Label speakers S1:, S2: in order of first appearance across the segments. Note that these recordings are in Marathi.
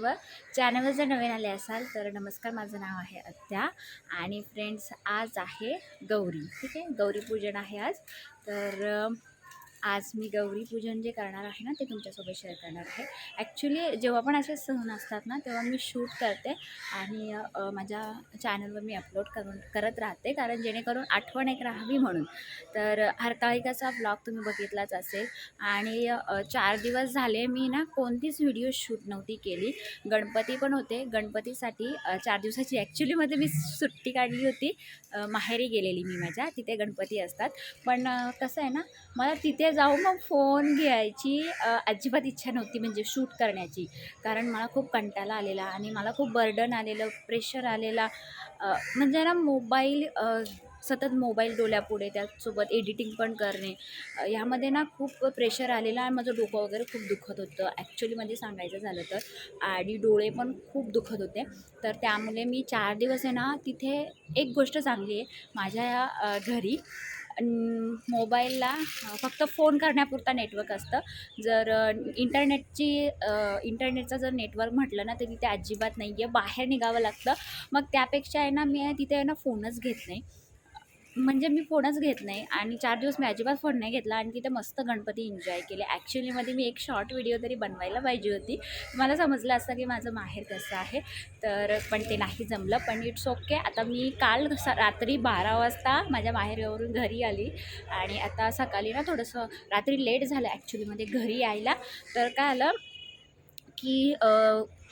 S1: सर्व. चॅनलवर जर नवीन आले असाल तर नमस्कार माझं नाव आहे अत्या आणि फ्रेंड्स आज आहे गौरी. ठीक आहे? गौरी पूजन आहे आज. तर आज मी गौरी पूजन जे करणार आहे ना ते तुमच्यासोबत शेअर करणार आहे. ॲक्च्युली जेव्हा पण असे सण असतात ना तेव्हा मी शूट करते आणि माझ्या चॅनलवर मी अपलोड करून करत राहते. कारण जेणेकरून आठवण एक राहावी म्हणून. तर हरताळिकाचा ब्लॉग तुम्ही बघितलाच असेल. आणि चार दिवस झाले मी ना कोणतीच व्हिडिओ शूट नव्हती केली. गणपती पण होते. गणपतीसाठी चार दिवसाची ॲक्च्युलीमध्ये मी सुट्टी काढली होती. माहेरी गेलेली मी माझ्या. तिथे गणपती असतात. पण कसं आहे ना मला तिथे जाऊन मग फोन घ्यायची. अजिबात इच्छा नव्हती म्हणजे शूट करण्याची. कारण मला खूप कंटाळा आलेला आणि मला खूप बर्डन आलेलं प्रेशर आलेला. म्हणजे ना मोबाईल सतत मोबाईल डोल्यापुढे त्याचसोबत एडिटिंग पण करणे. ह्यामध्ये ना खूप प्रेशर आलेला आणि माझं डोकं वगैरे खूप दुखत होतं. ॲक्च्युलीमध्ये सांगायचं झालं तर आणि डोळे पण खूप दुखत होते. तर त्यामुळे मी चार दिवस आहे ना तिथे एक गोष्ट चांगली आहे. माझ्या या घरी मोबाईलला फक्त फोन करण्यापुरता नेटवर्क असतं. जर इंटरनेटची इंटरनेटचा इंटरनेटचं जर नेटवर्क म्हटलं ना तर तिथे अजिबात नाही आहे बाहेर निघावं लागतं. मग त्यापेक्षा आहे ना मी तिथे आहे ना फोनच घेत नाही. म्हणजे मी फोनच घेत नाही आणि चार दिवस मी अजिबात फोन नाही घेतला आणि तिथे मस्त गणपती एन्जॉय केले. ॲक्च्युलीमध्ये मी एक शॉर्ट व्हिडिओ तरी बनवायला पाहिजे होती. मला समजलं असतं की माझं माहेर कसं आहे. तर पण ते नाही जमलं पण इट्स ओके आता मी काल रात्री बारा वाजता माझ्या माहेरवरून घरी आली आणि आता सकाळी ना थोडंसं रात्री लेट झालं ॲक्च्युलीमध्ये घरी यायला. तर काय आलं की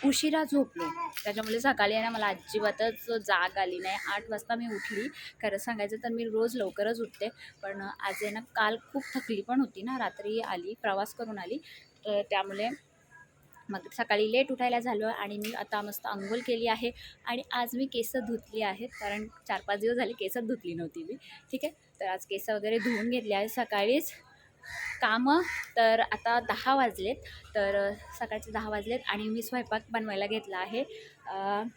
S1: उशिरा झोपलो. त्याच्यामुळे सकाळी आहे ना मला अजिबातच जाग आली नाही. आठ वाजता मी उठली. खरं सांगायचं तर मी रोज लवकरच उठते. पण आज आहे ना काल खूप थकली पण होती ना रात्री आली प्रवास करून आली. तर त्यामुळे मग सकाळी लेट उठायला झालं आणि मी आता मस्त अंघोळ केली आहे. आणि आज मी केस धुतली आहेत. कारण चार पाच दिवस झाले केसच धुतली नव्हती मी. ठीक आहे? तर आज केस वगैरे धुवून घेतली आहे सकाळीच. कामं. तर आता दहा वाजलेत. तर सकाळचे दहा वाजलेत आणि मी स्वयंपाक बनवायला घेतला आहे.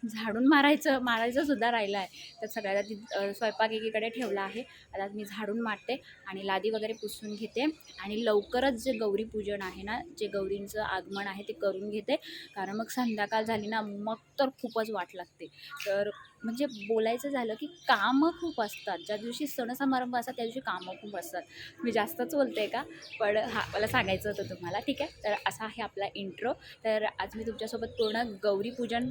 S1: झाडून मारायचं मारायचं सुद्धा राहिलं आहे. तर सगळ्यात आधी स्वयंपाक एकीकडे ठेवला आहे. आता मी झाडून मारते आणि लादी वगैरे पुसून घेते. आणि लवकरच जे गौरी पूजन आहे ना जे गौरींचं आगमन आहे ते करून घेते. कारण मग संध्याकाळ झाली ना मग तर खूपच वाट लागते. तर म्हणजे बोलायचं झालं की कामं खूप असतात. ज्या दिवशी सण समारंभ असतात त्या दिवशी कामं खूप असतात. मी जास्तच बोलते का? पण हा मला सांगायचं होतं तुम्हाला ठीक आहे? तर असा आहे आपला इंट्रो तर आज मी तुमच्यासोबत पूर्ण गौरी पूजन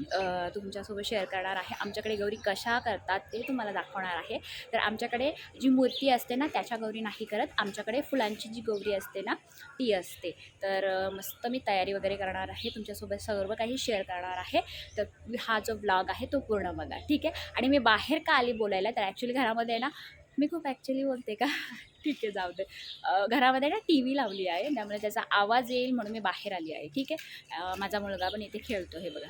S1: तुमच्यासोबत शेअर करणार आहे. आमच्याकडे गौरी कशा करतात ते तुम्हाला दाखवणार आहे. तर आमच्याकडे जी मूर्ती असते ना त्याच्या गौरी नाही करत. आमच्याकडे फुलांची जी गौरी असते ना ती असते. तर मस्त मी तयारी वगैरे करणार आहे. तुमच्यासोबत सर्व काही शेअर करणार आहे. तर हा जो ब्लॉग आहे तो पूर्ण बघा ठीक ठीक आहे. आणि मी बाहेर का आली बोलायला? तर ॲक्च्युली घरामध्ये ना मी खूप ॲक्च्युली बोलते का? ठीक आहे जाऊ दे. घरामध्ये ना टी व्ही लावली आहे. त्यामुळे त्याचा आवाज येईल म्हणून मी बाहेर आली आहे. ठीक आहे? माझा मुलगा पण इथे खेळतो हे बघा.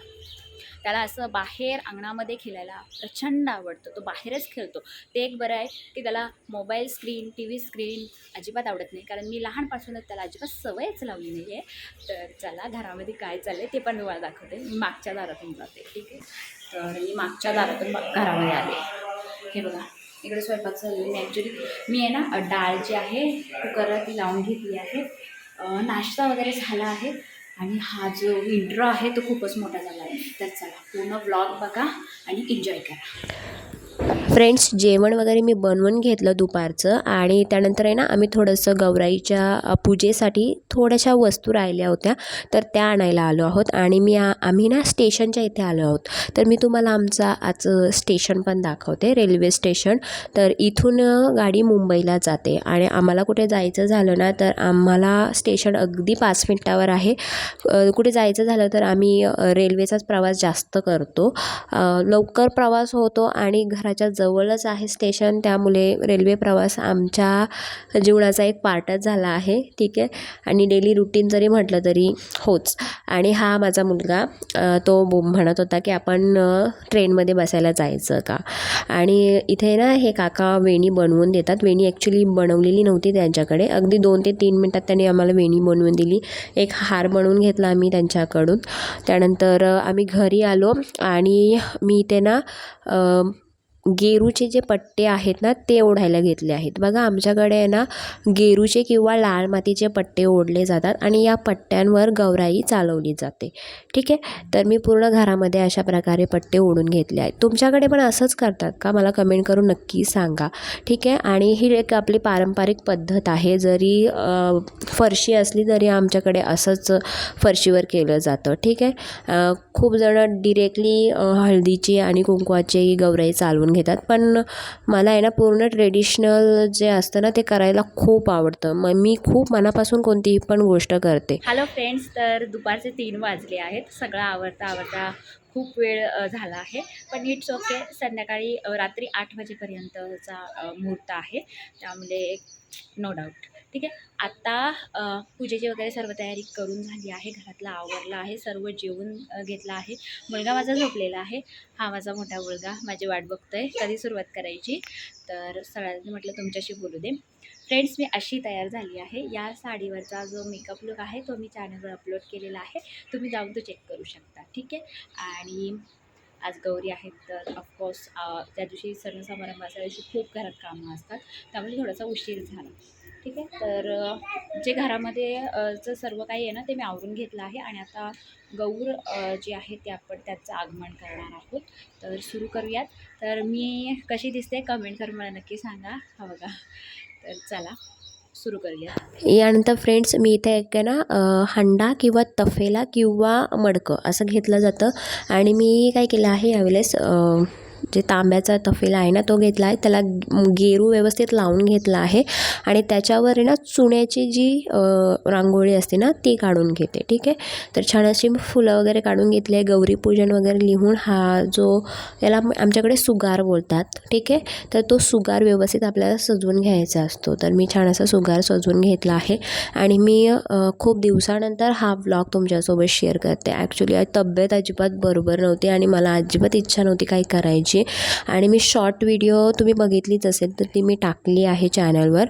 S1: त्याला असं बाहेर अंगणामध्ये खेळायला प्रचंड आवडतं. तो बाहेरच खेळतो. ते एक बरं आहे की त्याला mobile screen T V screen अजिबात आवडत नाही. कारण मी लहानपासूनच त्याला अजिबात सवयच लावली नाही आहे तर चला घरामध्ये काय चाललं आहे ते पण मला दाखवते. मी मागच्या दारातून जाते. ठीक आहे? तर मी मागच्या दारातून बा- घरामध्ये आले. हे बघा इकडे स्वयंपाक चालू आहे. ॲक्च्युली मी आहे ना डाळ जी आहे कुकरला ती लावून घेतली आहे. नाश्ता वगैरे झाला आहे आणि हा जो इंट्रो आहे तो खूपच मोठा झाला आहे. तर चला पूर्ण ब्लॉग बघा आणि एन्जॉय करा.
S2: फ्रेंड्स जेवण वगैरे मी बनवून घेतलं दुपारचं आणि त्यानंतर आहे ना आम्ही थोडंसं गौराईच्या पूजेसाठी थोड्याशा वस्तू राहिल्या होत्या तर त्या आणायला आलो आहोत आणि मी आम्ही ना स्टेशनच्या इथे आलो आहोत. तर मी तुम्हाला आमचा आज स्टेशन पण दाखवते रेल्वे स्टेशन. तर इथून गाडी मुंबईला जाते आणि आम्हाला कुठे जायचं झालं ना तर आम्हाला स्टेशन अगदी पाच मिनटावर आहे. कुठे जायचं झालं तर आम्ही रेल्वेचाच प्रवास जास्त करतो. लवकर प्रवास होतो आणि घराच्या जवळच आहे स्टेशन. त्यामुळे रेल्वे प्रवास आमच्या जीवनाचा एक पार्टच झाला आहे. ठीक आहे? आणि डेली रुटीन जरी म्हटलं तरी होच. आणि हा माझा मुलगा तो म्हणत होता की आपण ट्रेनमध्ये बसायला जायचं का? आणि इथे ना हे काका वेणी बनवून देतात. वेणी ॲक्च्युली बनवलेली नव्हती त्यांच्याकडे. अगदी दोन ते तीन मिनटात त्यांनी आम्हाला वेणी बनवून दिली. एक हार बनवून घेतला आम्ही त्यांच्याकडून. त्यानंतर आम्ही घरी आलो आणि मी इथे ना गेरूचे जे पट्टे आहेत ना ते ओढायला घेतले आहेत. बघा आमच्याकडे आहे ना गेरूचे किंवा लाल मातीचे पट्टे ओढले जातात आणि या पट्ट्यांवर गौराई चालवली जाते. ठीक आहे? तर मी पूर्ण घरामध्ये अशा प्रकारे पट्टे ओढून घेतले आहेत. तुमच्याकडे पण असंच करतात का? मला कमेंट करून नक्की सांगा. ठीक आहे? आणि ही एक आपली पारंपरिक पद्धत आहे. जरी फरशी असली तरी आमच्याकडे असंच फरशीवर केलं जातं. ठीक आहे? खूप जणं डिरेक्टली हळदीची आणि कुंकवाची गौराई चालवून घेतात. पण मला आहे ना पूर्ण ट्रेडिशनल जे असतं ना ते करायला खूप आवडतं. मग मी खूप मनापासून कोणतीही पण गोष्ट करते.
S1: हॅलो फ्रेंड्स तर दुपारचे तीन वाजले आहेत. सगळं आवडता आवडता खूप वेळ झाला आहे. पण इट्स ओके संध्याकाळी रात्री आठ वाजेपर्यंतचा मुहूर्त आहे. त्यामुळे नो डाऊट ठीक आहे? आत्ता पूजेची वगैरे सर्व तयारी करून झाली आहे. घरातलं आवरला आहे. सर्व जेवून घेतलं आहे. मुलगा माझा झोपलेला आहे. हा माझा मोठा मुलगा. माझी वाट बघतोय. कधी सुरुवात करायची? तर सगळ्यांनी म्हटलं तुमच्याशी बोलू दे. फ्रेंड्स मी अशी तयार झाली आहे. या साडीवरचा जो मेकअप लुक आहे तो मी चॅनलवर अपलोड केलेला आहे. तुम्ही जाऊन तो चेक करू शकता. ठीक आहे? आणि आज गौरी आहेत तर ऑफकोर्स त्या दिवशी सण समारंभ असा दिवशी खूप घरात कामं असतात. त्यामुळे थोडासा उशीर झाला. ठीक आहे? तर जे घरामध्ये अ, चं सर्व काही आहे ना ते मी आवरून घेतलं आहे आणि आता गौर जे आहे ते आपण त्याचं आगमन करणार आहोत. तर सुरू करूयात. तर मी कशी दिसते कमेंट करून मला नक्की सांगा. हा बघा. तर चला सुरू करूया
S2: यानंतर फ्रेंड्स मी इथे एक आहे ना हंडा किंवा तफेला किंवा मडकं असं घेतलं जातं. आणि मी काय केलं आहे यावेळेस जे तांब्याचा तफेला आहे ना तो घेतला आहे. त्याला गेरू व्यवस्थित लावून घेतला आहे आणि त्याच्यावर आहे ना चुन्याची जी रांगोळी असते ना ती काढून घेते. ठीक आहे? तर छान अशी फुलं वगैरे काढून घेतली आहे. गौरीपूजन वगैरे लिहून हा जो याला आमच्याकडे सुगार बोलतात. ठीक आहे? तर तो सुगार व्यवस्थित आपल्याला सजवून घ्यायचा असतो. तर मी छान असा सुगार सजवून घेतला आहे. आणि मी खूप दिवसानंतर हा ब्लॉग तुमच्यासोबत शेअर करते. ॲक्च्युली तब्येत अजिबात बरोबर नव्हती आणि मला अजिबात इच्छा नव्हती काही करायची. आणि मी शॉर्ट व्हिडिओ तुम्ही बघितलीच असेल तर ती मी टाकली आहे चॅनलवर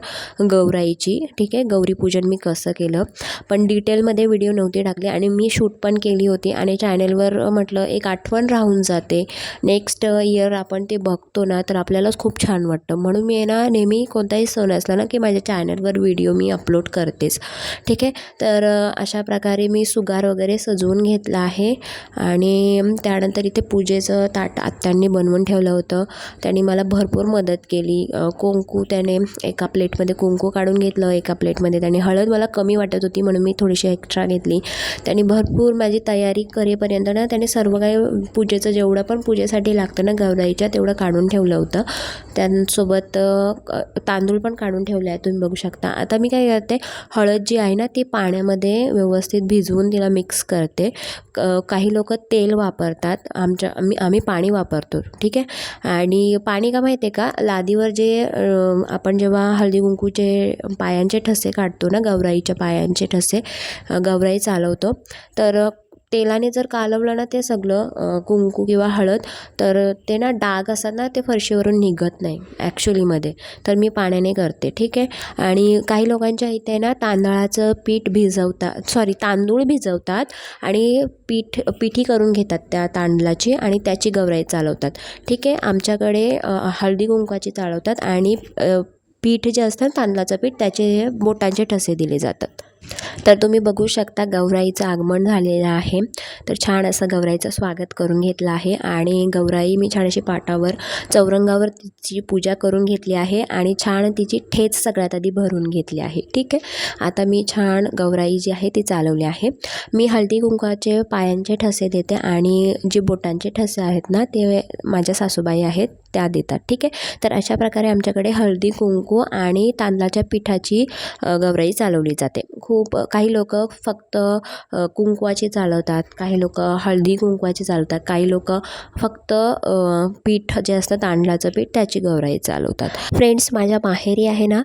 S2: गौराईची. ठीक आहे? गौरीपूजन मी कसं केलं? पण डिटेलमध्ये व्हिडिओ नव्हती टाकली आणि मी शूट पण केली होती आणि चॅनलवर म्हटलं एक आठवण राहून जाते. नेक्स्ट इयर आपण ते बघतो ना तर आपल्यालाच खूप छान वाटतं. म्हणून मी आहे ना नेहमी कोणताही सण असला ना की माझ्या चॅनलवर व्हिडिओ मी अपलोड करतेच. ठीक आहे? तर अशा प्रकारे मी सुगार वगैरे सजवून घेतला आहे. आणि त्यानंतर इथे पूजेचं ताट आत्यांनी बनवून ठेवलं होतं. त्यांनी मला भरपूर मदत केली. कुंकू त्याने एका प्लेटमध्ये कुंकू काढून घेतलं एका प्लेटमध्ये त्याने हळद मला कमी वाटत होती म्हणून मी थोडीशी एक्स्ट्रा घेतली. त्यांनी भरपूर माझी तयारी करेपर्यंत ना त्याने सर्व काही पूजेचं जेवढं पण पूजेसाठी लागतं ना गवराईच्या तेवढं काढून ठेवलं होतं. त्यांसोबत तांदूळ पण काढून ठेवले आहे तुम्ही बघू शकता. आता मी काय करते हळद जी आहे ना ती पाण्यामध्ये व्यवस्थित भिजवून तिला मिक्स करते. क- काही लोक तेल वापरतात. आमच्या आम्ही आम्ही पाणी वापरतो. ठीक ठीक आहे. आणि पाणी का माहिती आहे का? लादीवर जे आपण जेव्हा हळदी कुंकूचे पायांचे ठसे काढतो ना गौराईच्या पायांचे ठसे गौराई चालवतो. तर तेलाने जर कालवलं ना ते सगळं कुंकू किंवा हळद तर ते ना डाग असतात ना ते फरशीवरून निघत नाही ॲक्च्युलीमध्ये तर मी पाण्याने करते ठीक आहे? आणि काही लोकांच्या इथे ना तांदळाचं पीठ भिजवतात सॉरी तांदूळ भिजवतात आणि पीठ पिठी करून घेतात त्या तांदळाची आणि त्याची गवराई चालवतात ठीक आहे? आमच्याकडे हळदी कुंकवाची चालवतात आणि पीठ जे असतं तांदळाचं पीठ त्याचे बोटांचे ठसे दिले जातात. तर तुम्ही बघू शकता गौराईचं आगमन झालेलं आहे. तर छान असं गौराईचं स्वागत करून घेतलं आहे आणि गौराई मी छान अशी पाटावर चौरंगावर तिची पूजा करून घेतली आहे आणि छान तिची ठेच सगळ्यात आधी भरून घेतली आहे. ठीक आहे? आता मी छान गौराई जी आहे ती चालवली आहे. मी हळदी कुंकवाचे पायांचे ठसे देते आणि जे बोटांचे ठसे आहेत ना ते माझ्या सासूबाई आहेत त्या देतात. ठीक आहे? तर अशा प्रकारे आमच्याकडे हळदी कुंकू आणि तांदळाच्या पिठाची गौराई चालवली जाते. खूप काही लोक फक्त कुंकवाचे चालवतात काही लोक हळदी कुंकवाचे चालवतात काही लोक फक्त पीठ जे असतं तांदळाचं पीठ त्याची गौराई चालवतात. फ्रेंड्स माझ्या माहेरी आहे ना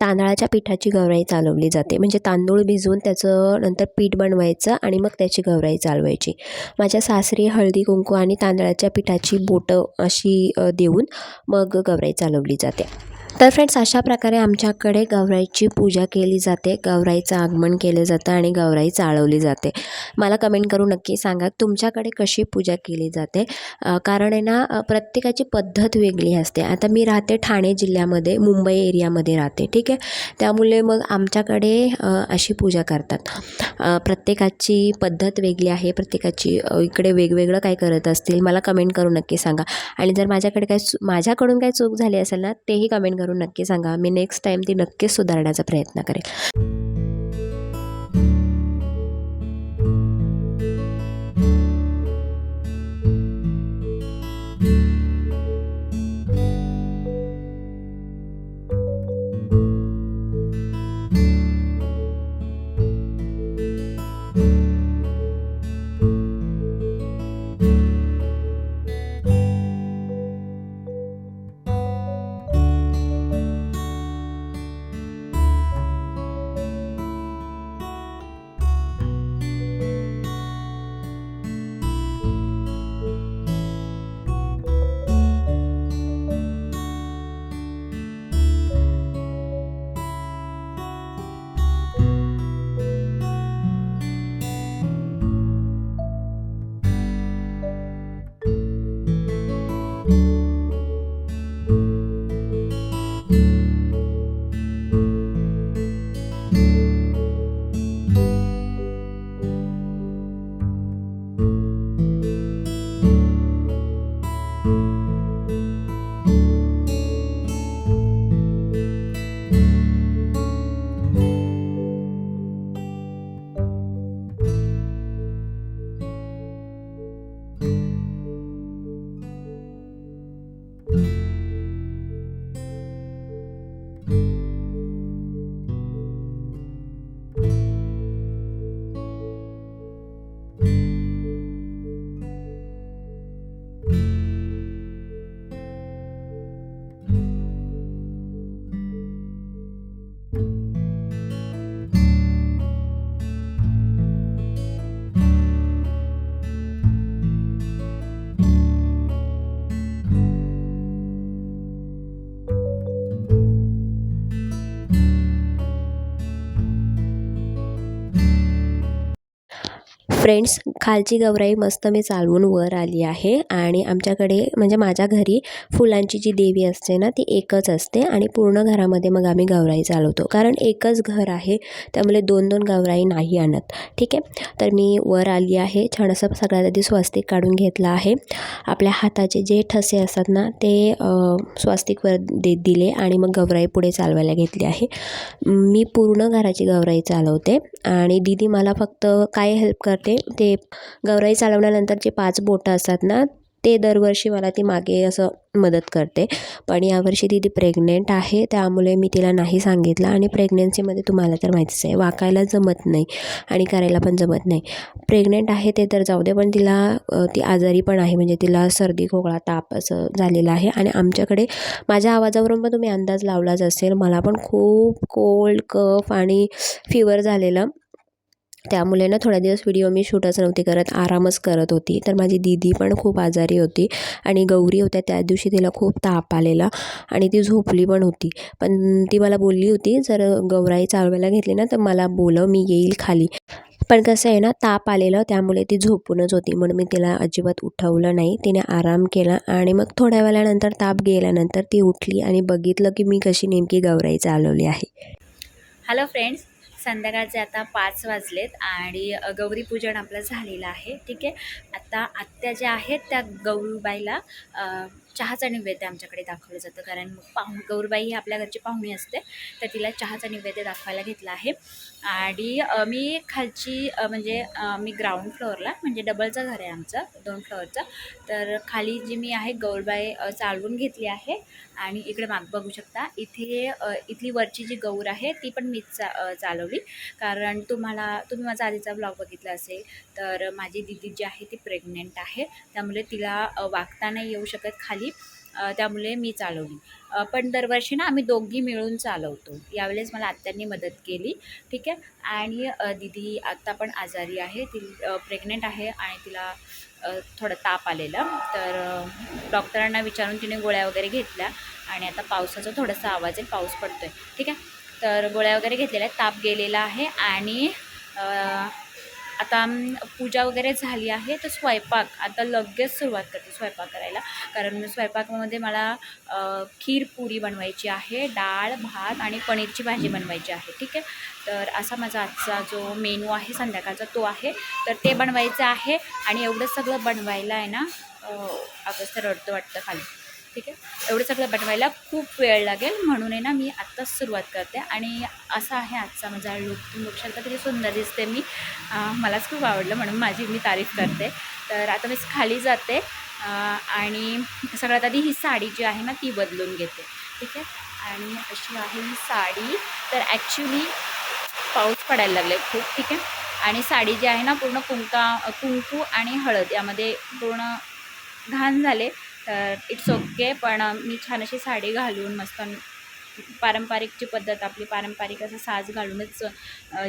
S2: तांदळाच्या पिठाची गौराई चालवली जाते. म्हणजे तांदूळ भिजवून त्याचं नंतर पीठ बनवायचं आणि मग त्याची गौराई चालवायची. माझ्या सासरी हळदी कुंकू आणि तांदळाच्या पिठाची बोटं अशी देऊन मग गौराई चालवली जाते. तर फ्रेंड्स अशा प्रकारे आमच्याकडे गौराईची पूजा केली जाते. गौराईचं आगमन केलं जातं आणि गौराई चाळवली जाते. मला कमेंट करून नक्की सांगा तुमच्याकडे कशी पूजा केली जाते? कारण आहे ना प्रत्येकाची पद्धत वेगळी असते. आता मी राहते ठाणे जिल्ह्यामध्ये मुंबई एरियामध्ये राहते ठीक आहे? त्यामुळे मग आमच्याकडे अशी पूजा करतात. प्रत्येकाची पद्धत वेगळी आहे. प्रत्येकाची इकडे वेगवेगळं काय करत असतील मला कमेंट करून नक्की सांगा. आणि जर माझ्याकडे काय माझ्याकडून काय चूक झाली असेल ना तेही कमेंट करून नक्की सांगा. मी नेक्स्ट टाईम ती नक्कीच सुधारण्याचा प्रयत्न करेन फ्रेंड्स खालची गौराई मस्त मी चालवून वर आली आहे आणि आमच्याकडे म्हणजे माझ्या घरी फुलांची जी देवी असते ना ती एकच असते आणि पूर्ण घरामध्ये मग आम्ही गौराई चालवतो. कारण एकच घर आहे त्यामुळे दोन दोन गौराई नाही आणत. ठीक आहे? तर मी वर आली आहे छान असं सगळ्यात आधी स्वस्तिक काढून घेतलं आहे. आपल्या हाताचे जे ठसे असतात ना ते स्वास्तिकवर स्वस्तिकवर दे दिले आणि मग गौराई पुढे चालवायला घेतली आहे. मी पूर्ण घराची गौराई चालवते आणि दीदी मला फक्त काय हेल्प करते ते गौराई चालवल्यानंतर जे पाच बोटं असतात ना ते दरवर्षी मला ती मागे असं मदत करते. पण यावर्षी दीदी प्रेग्नेंट आहे त्यामुळे मी तिला नाही सांगितलं आणि प्रेग्नेन्सीमध्ये तुम्हाला तर माहितीच आहे वाकायला जमत नाही आणि करायला पण जमत नाही. प्रेग्नेंट आहे ते तर जाऊ दे पण तिला ती आजारी पण आहे म्हणजे तिला सर्दी खोकळा ताप असं झालेला आहे आणि आमच्याकडे माझ्या आवाजावरून पण तुम्ही अंदाज लावलाच असेल. मला पण खूप कोल्ड कफ आणि फिवर झालेलं. त्यामुळे ना थोड्या दिवस व्हिडिओ मी शूटच नव्हती करत आरामच करत होती. तर माझी दीदी पण खूप आजारी होती आणि गौरी होत्या त्या दिवशी तिला खूप ताप आलेला आणि ती झोपली पण होती. पण ती मला बोलली होती जर गौराई चालवायला घेतली ना तर मला बोलव मी येईल खाली. पण कसं आहे ना ताप आलेलं त्यामुळे ती झोपूनच होती. म्हणून मी तिला अजिबात उठवलं नाही. तिने आराम केला आणि मग थोड्या वेळानंतर ताप गेल्यानंतर ती उठली आणि बघितलं की मी कशी नेमकी गौराई चालवली आहे.
S1: हॅलो फ्रेंड्स संध्याकाळचे आता पाच वाजलेत आणि गौरीपूजन आपलं झालेलं आहे. ठीक आहे? आता आत्या ज्या आहेत त्या गौरीबाईला चहाचा नैवेद्य आमच्याकडे दाखवलं जातं. कारण पाहु गौरबाई ही आपल्या घरची पाहुणी असते तर तिला चहाचा नैवेद्य दाखवायला घेतला आहे. आणि मी खालची म्हणजे मी ग्राउंड फ्लोअरला म्हणजे डबलचं घर आहे आमचं दोन फ्लोअरचं तर खाली जी मी आहे गौरबाई चालवून घेतली आहे. आणि इकडे माग बघू शकता इथे इथली वरची जी गौर आहे ती पण मीच चा चालवली. कारण तुम्हाला तुम्ही माझा आधीचा ब्लॉग बघितला असेल तर माझी दिदी जी आहे ती प्रेग्नेंट आहे. त्यामुळे तिला वागता नाही येऊ शकत. खाली गाडी त्यामुळे मी चालवली. पण दरवर्षी ना आम्ही दोघी मिळून चालवतो. यावेळेस मला आत्यांनी मदत केली ठीक आहे? आणि दिदी आत्ता पण आजारी आहे. ती प्रेग्नेंट आहे आणि तिला थोडं ताप आलेलं. तर डॉक्टरांना विचारून तिने गोळ्या वगैरे घेतल्या आणि आता पावसाचा थोडासा आवाज आहे पाऊस पडतो आहे ठीक आहे? तर गोळ्या वगैरे घेतलेल्या आहेत ताप गेलेला आहे आणि आता पूजा वगैरे झाली आहे तर स्वयंपाक. आता लगेच सुरुवात करते स्वयंपाक करायला. कारण स्वयंपाकामध्ये मला खीर पुरी बनवायची आहे डाळ भात आणि पनीरची भाजी बनवायची आहे. ठीक आहे? तर असा माझा आजचा जो मेनू आहे संध्याकाळचा तो आहे. तर ते बनवायचं आहे आणि एवढं सगळं बनवायला आहे ना अगस्त रडतं वाटतं खाली. ठीक आहे? एवढं सगळं बनवायला खूप वेळ लागेल. म्हणून आहे ना मी आत्ताच सुरुवात करते. आणि असा आहे आजचा माझा लुक लुक बघू शकता किती सुंदर दिसते मी. मलाच खूप आवडलं. म्हणून माझी मी तारीफ करते. तर आता मी खाली जाते. आणि सगळ्यात आधी ही साडी जी आहे ना ती बदलून घेते. ठीक आहे? आणि अशी आहे ही साडी. तर ॲक्च्युली पाऊस पडायला लागले खूप. ठीक आहे? आणि साडी जी आहे ना पूर्ण कुंका कुंकू आणि हळद यामध्ये पूर्ण घाण झाले. तर इट्स ओके पण मी छान अशी साडी घालून मस्त पारंपरिकची पद्धत आपली पारंपरिक असं साज घालूनच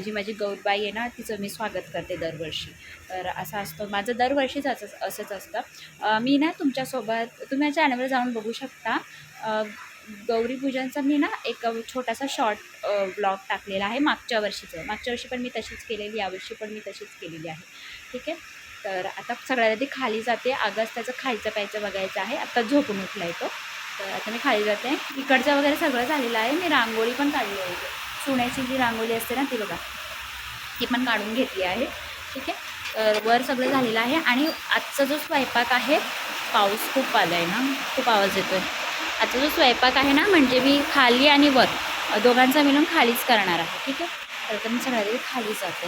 S1: जी माझी गौरबाई आहे ना तिचं मी स्वागत करते दरवर्षी. तर असं असतं माझं दरवर्षीच असं असंच असतं. मी ना तुमच्यासोबत तुम्ही माझ्या चॅनलवर जाऊन बघू शकता. गौरीपूजनचा गौरी पूजनचा मी ना एक छोटासा शॉर्ट ब्लॉग टाकलेला आहे मागच्या वर्षीचं. मागच्या वर्षी पण मी तशीच केलेली यावर्षी पण मी तशीच केलेली आहे. ठीक आहे? तर आता सगळ्यात आधी खाली जाते. आगच त्याचं खायचं प्यायचं बघायचं आहे. आता झोपून उठला तो. तर आता मी खाली जाते. इकडचं वगैरे सगळं झालेलं आहे. मी रांगोळी पण काढली आहे. सोन्याची सुण्याची जी रांगोळी असते ना ती बघा. ती पण काढून घेतली आहे. ठीक आहे? तर वर सगळं झालेलं आहे. आणि आजचा जो स्वयंपाक आहे पाऊस खूप आला आहे ना. खूप आवाज येतो आहे आजचा जो स्वयंपाक आहे ना म्हणजे मी खाली आणि वर दोघांचा मिळून खालीच करणार आहे. ठीक आहे? तर आता मी सगळ्यात खाली जाते.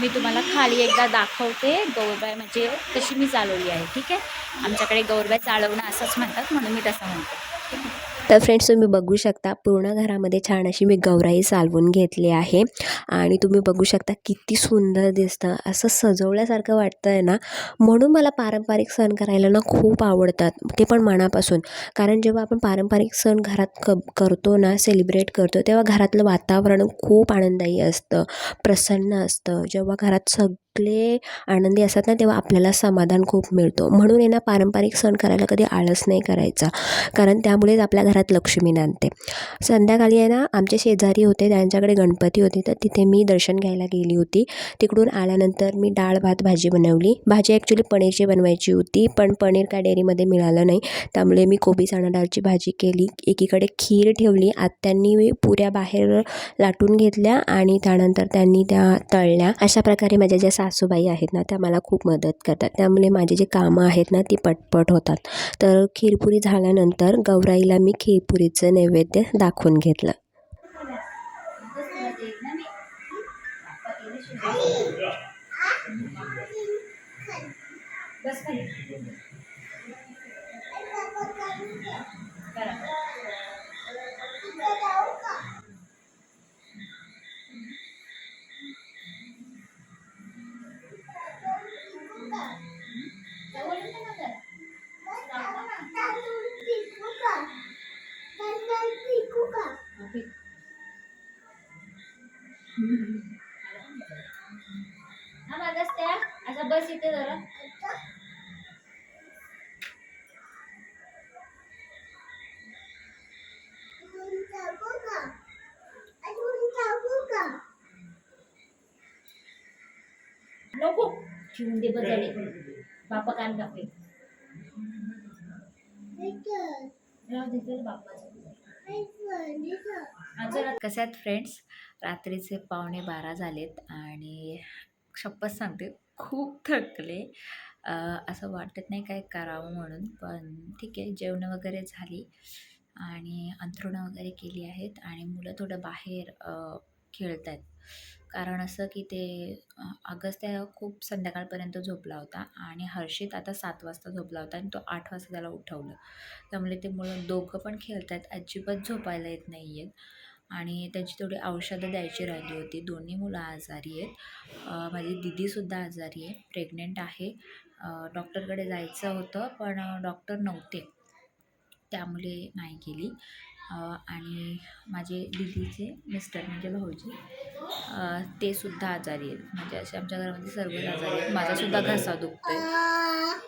S1: मी तुम्हाला खाली एकदा दाखवते. गौरबाय म्हणजे कशी मी चालवली आहे ठीक आहे? आमच्याकडे गौरबाय चालवणं असंच म्हणतात म्हणून मी तसं म्हणते.
S2: तर फ्रेंड्स तुम्ही बघू शकता पूर्ण घरामध्ये छान अशी मी गौराई चालवून घेतली आहे. आणि तुम्ही बघू शकता किती सुंदर दिसतं. असं सजवल्यासारखं वाटतं आहे ना. म्हणून मला पारंपरिक सण करायला ना खूप आवडतात. ते पण मनापासून. कारण जेव्हा आपण पारंपरिक सण घरात क करतो ना सेलिब्रेट करतो तेव्हा घरातलं वातावरण खूप आनंददायी असतं. प्रसन्न असतं. जेव्हा घरात सग आपले आनंदी असतात ना तेव्हा आपल्याला समाधान खूप मिळतो. म्हणून आहे ना पारंपरिक सण करायला कधी आळस नाही करायचा. कारण त्यामुळेच आपल्या घरात लक्ष्मी नांदते. संध्याकाळी आहे ना आमचे शेजारी होते त्यांच्याकडे गणपती होते. तर तिथे मी दर्शन घ्यायला गेली होती. तिकडून आल्यानंतर मी डाळ भात भाजी बनवली. भाजी ॲक्च्युली पनीरची बनवायची होती पण पनीर काय डेअरीमध्ये मिळालं नाही. त्यामुळे मी कोबी चणा डाळची भाजी केली. एकीकडे खीर ठेवली. आत्यांनी पुऱ्या बाहेर लाटून घेतल्या आणि त्यानंतर त्यांनी त्या तळल्या. अशा प्रकारे माझ्या ज्या सासूबाई आहेत ना त्या मला खूप मदत करतात. त्यामुळे माझी जे कामं आहेत ना ती पटपट होतात. तर खीरपुरी झाल्यानंतर गौराईला मी खीरपुरीचं नैवेद्य दाखवून घेतलं.
S1: असा बस इथे जरा. नको. ठेवून दे बजाले बापा कान कापे राहू दे कसे आहेत फ्रेंड्स रात्रीचे पावणे बारा झालेत आणि शपथ सांगते खूप थकले. असं वाटत नाही काय करावं म्हणून पण ठीक आहे जेवणं वगैरे झाली आणि अंथरुणं वगैरे केली आहेत आणि मुलं थोडं बाहेर खेळत आहेत कारण असं की ते अं, खूप संध्याकाळपर्यंत झोपला होता आणि हर्षित आता सात वाजता झोपला होता आणि तो आठ वाजता त्याला उठवलं. त्यामुळे ते मुलं दोघं पण खेळत आहेत अजिबात झोपायला येत नाही आहेत आणि त्यांची थोडी औषधं द्यायची राहिली होती. दोन्ही मुलं आजारी आहेत. माझी दिदीसुद्धा आजारी आहे. प्रेग्नेंट आहे. डॉक्टरकडे जायचं होतं पण डॉक्टर नव्हते. त्यामुळे नाही गेली. आणि माझे दिदीचे मिस्टर म्हणजे भाऊजी ते सुद्धा आजारी आहेत. म्हणजे असे आमच्या घरामध्ये सर्वच आजारी आहेत. माझासुद्धा घसा दुखतो आहे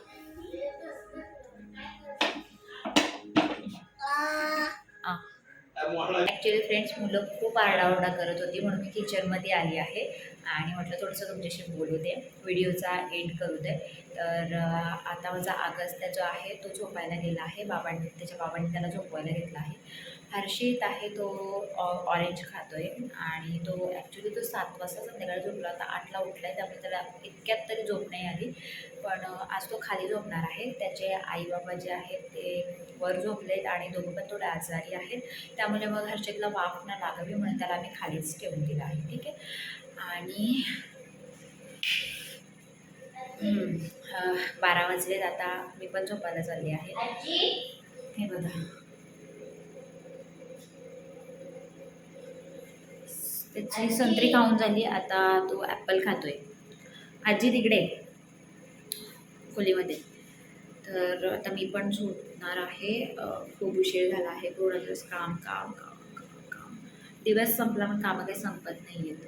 S1: ॲक्च्युली फ्रेंड्स मुलं खूप आरडाओरडा करत होती म्हणून मी किचनमध्ये आली आहे. आणि म्हटलं थोडंसं तुमच्याशी बोलू दे. व्हिडिओचा एंड करू दे. तर आता माझा आगस्त जो आहे तो झोपायला गेला आहे. बाबांनी त्याच्या बाबांनी त्याला झोपवायला घेतला आहे. हर्षित आहे तो ऑरेंज ऑरेंज खातोय आणि तो ॲक्च्युली तो सात वाजता संध्याकाळी झोपला होता. आठला उठला आहे त्यामुळे त्याला इतक्यात तरी झोप नाही आली. पण आज तो खाली झोपणार आहे. त्याचे आई बाबा जे आहेत ते वर झोपलेत आणि दोघं पण थोडे आजारी आहेत. त्यामुळे मग हर्षितला वाफ न लागावी म्हणून त्याला आम्ही खालीच ठेवून दिला आहे. ठीक आहे? आणि बारा वाजलेत. आता मी पण झोपायला चालली आहे. हे बघा. त्याची संत्री खाऊन झाली. आता तो ॲपल खातोय. आजी तिकडे खोलीमध्ये. तर आता मी पण झोपणार आहे. खूप उशीर झाला आहे. पूर्ण दिवस काम काम काम काम काम. दिवस संपला पण कामं काही संपत नाही आहेत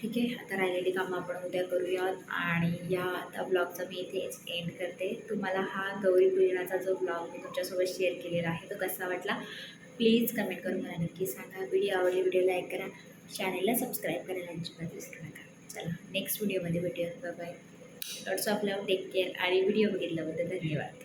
S1: ठीक आहे. आता राहिलेली कामं आपण उद्या करूयात. आणि या आता ब्लॉगचा मी इथेच एंड करते. तुम्हाला हा गौरी पूजनाचा जो ब्लॉग मी तुमच्यासोबत शेअर केलेला आहे तो कसा वाटला? प्लीज कमेंट करून मला नक्की सांगा. व्हिडिओ आवडली व्हिडिओ लाईक करा. चॅनलला सबस्क्राईब करायला अजिबात विसरू नका. चला नेक्स्ट व्हिडिओमध्ये भेटूया bye lots of love take care आणि व्हिडिओ बघितल्याबद्दल धन्यवाद.